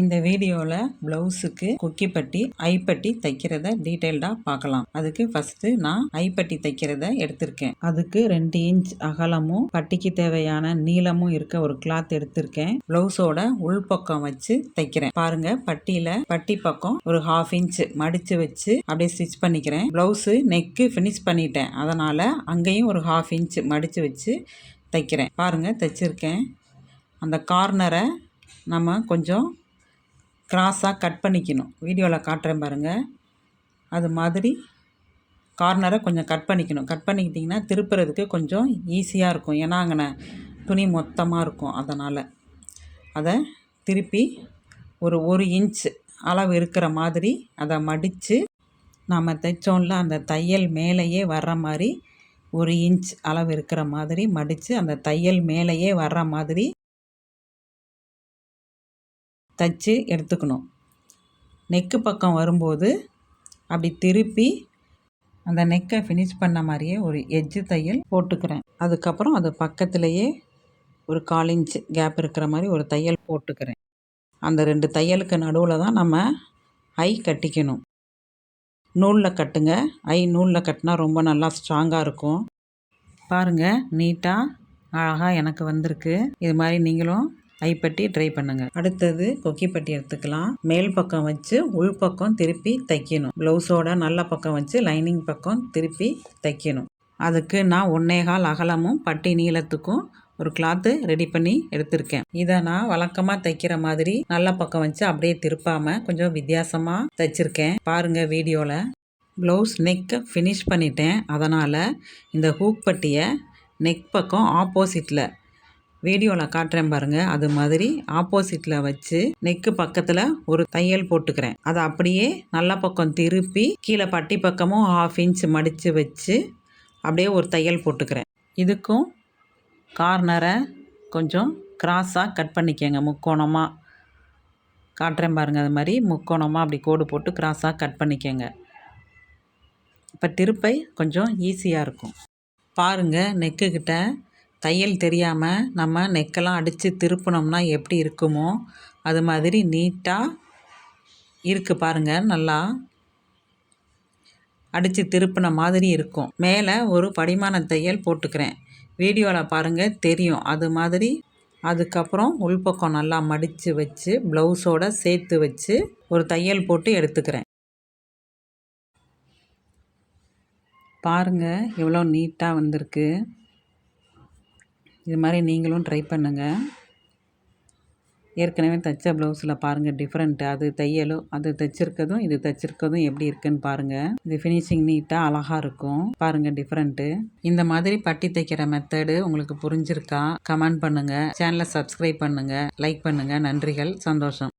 இந்த வீடியோவில் ப்ளவுஸுக்கு குக்கி பட்டி ஐப்பட்டி தைக்கிறத டீட்டெயில்டாக பார்க்கலாம் அதுக்கு ஃபஸ்ட்டு நான் ஐப்பட்டி தைக்கிறத எடுத்திருக்கேன். அதுக்கு ரெண்டு இன்ச் அகலமும் பட்டிக்கு தேவையான நீளமும் இருக்க ஒரு கிளாத் எடுத்திருக்கேன். ப்ளவுஸோட உள்பக்கம் வச்சு தைக்கிறேன். பாருங்க பட்டியில் பட்டி பக்கம் ஒரு ஹாஃப் இன்ச் மடித்து வச்சு அப்படியே ஸ்டிச் பண்ணிக்கிறேன். ப்ளவுஸு நெக்கு ஃபினிஷ் பண்ணிட்டேன். அதனால் அங்கேயும் ஒரு ஹாஃப் இன்ச் மடித்து வச்சு தைக்கிறேன். பாருங்கள் தைச்சிருக்கேன். அந்த கார்னரை நம்ம கொஞ்சம் கிராஸாக கட் பண்ணிக்கணும். வீடியோவில் காட்டுறேன் பாருங்கள் அது மாதிரி கார்னரை கொஞ்சம் கட் பண்ணிக்கணும். கட் பண்ணிக்கிட்டிங்கன்னா திருப்புறதுக்கு கொஞ்சம் ஈஸியாக இருக்கும். ஏன்னா அங்கே துணி மொத்தமாக இருக்கும். அதனால் அதை திருப்பி ஒரு ஒரு இன்ச் அளவு இருக்கிற மாதிரி அதை மடித்து நாம் தைச்சோம்ல அந்த தையல் மேலேயே வர்ற மாதிரி ஒரு இன்ச் அளவு இருக்கிற மாதிரி மடித்து அந்த தையல் மேலேயே வர்ற மாதிரி தைச்சி எடுத்துக்கணும். நெக்கு பக்கம் வரும்போது அப்படி திருப்பி அந்த நெக்கை ஃபினிஷ் பண்ண மாதிரியே ஒரு எஜ்ஜு தையல் போட்டுக்கிறேன். அதுக்கப்புறம் அது பக்கத்துலேயே ஒரு கால் இன்ச் கேப் இருக்கிற மாதிரி ஒரு தையல் போட்டுக்கிறேன். அந்த ரெண்டு தையலுக்கு நடுவில் தான் நம்ம ஐ கட்டிக்கணும். நூலில் கட்டுங்க. ஐ நூலில் கட்டினா ரொம்ப நல்லா ஸ்ட்ராங்காக இருக்கும். பாருங்கள் நீட்டாக அழகாக எனக்கு வந்திருக்கு. இது மாதிரி நீங்களும் ஐப்பட்டி ட்ரை பண்ணுங்கள். அடுத்தது கொக்கிப்பட்டி எடுத்துக்கலாம். மேல் பக்கம் வச்சு உள் பக்கம் திருப்பி தைக்கணும். ப்ளவுஸோட நல்ல பக்கம் வச்சு லைனிங் பக்கம் திருப்பி தைக்கணும். அதுக்கு நான் ஒன்னேகால் அகலமும் பட்டி நீளத்துக்கும் ஒரு கிளாத்து ரெடி பண்ணி எடுத்திருக்கேன். இதை நான் வழக்கமாக தைக்கிற மாதிரி நல்ல பக்கம் வச்சு அப்படியே திருப்பாமல் கொஞ்சம் வித்தியாசமாக தைச்சிருக்கேன். பாருங்கள் வீடியோவில் ப்ளவுஸ் நெக்கை ஃபினிஷ் பண்ணிட்டேன். அதனால் இந்த ஹூக் பட்டியை நெக் பக்கம் ஆப்போசிட்டில் வீடியோவில் காட்டுறேன் பாருங்கள் அது மாதிரி ஆப்போசிட்டில் வச்சு நெக்கு பக்கத்தில் ஒரு தையல் போட்டுக்கிறேன். அதை அப்படியே நல்ல பக்கம் திருப்பி கீழே பட்டி பக்கமும் ஹாஃப் இன்ச் மடித்து வச்சு அப்படியே ஒரு தையல் போட்டுக்கிறேன். இதுக்கும் கார்னரை கொஞ்சம் கிராஸாக கட் பண்ணிக்கோங்க முக்கோணமாக காட்டுறேன் பாருங்கள் அது மாதிரி முக்கோணமாக அப்படி கோடு போட்டு கிராஸாக கட் பண்ணிக்கோங்க. இப்போ திருப்பை கொஞ்சம் ஈஸியாக இருக்கும். பாருங்கள் நெக்குக்கிட்ட தையல் தெரியாமல் நம்ம நெக்கெல்லாம் அடித்து திருப்பினோம்னா எப்படி இருக்குமோ அது மாதிரி நீட்டாக இருக்குது பாருங்கள் நல்லா அடித்து திருப்பின மாதிரி இருக்கும். மேலே ஒரு படிமான தையல் போட்டுக்கிறேன். வீடியோவில் பாருங்கள் தெரியும். அது மாதிரி அதுக்கப்புறம் உள்பக்கம் நல்லா மடித்து வச்சு ப்ளவுஸோடு சேர்த்து வச்சு ஒரு தையல் போட்டு எடுத்துக்கிறேன். பாருங்கள் எவ்வளோ நீட்டாக வந்திருக்கு. இது மாதிரி நீங்களும் ட்ரை பண்ணுங்கள் ஏற்கனவே தைச்ச ப்ளவுஸில் பாருங்கள் டிஃப்ரெண்ட்டு அது தையலும் அது தைச்சிருக்கதும் இது தைச்சிருக்கதும் எப்படி இருக்குன்னு பாருங்கள் இது ஃபினிஷிங் நீட்டாக அழகாக இருக்கும். பாருங்கள் டிஃப்ரெண்ட்டு இந்த மாதிரி பட்டி தைக்கிற மெத்தடு உங்களுக்கு புரிஞ்சிருக்கா? கமெண்ட் பண்ணுங்கள் சேனலை சப்ஸ்கிரைப் பண்ணுங்கள் லைக் பண்ணுங்கள் நன்றிகள். சந்தோஷம்.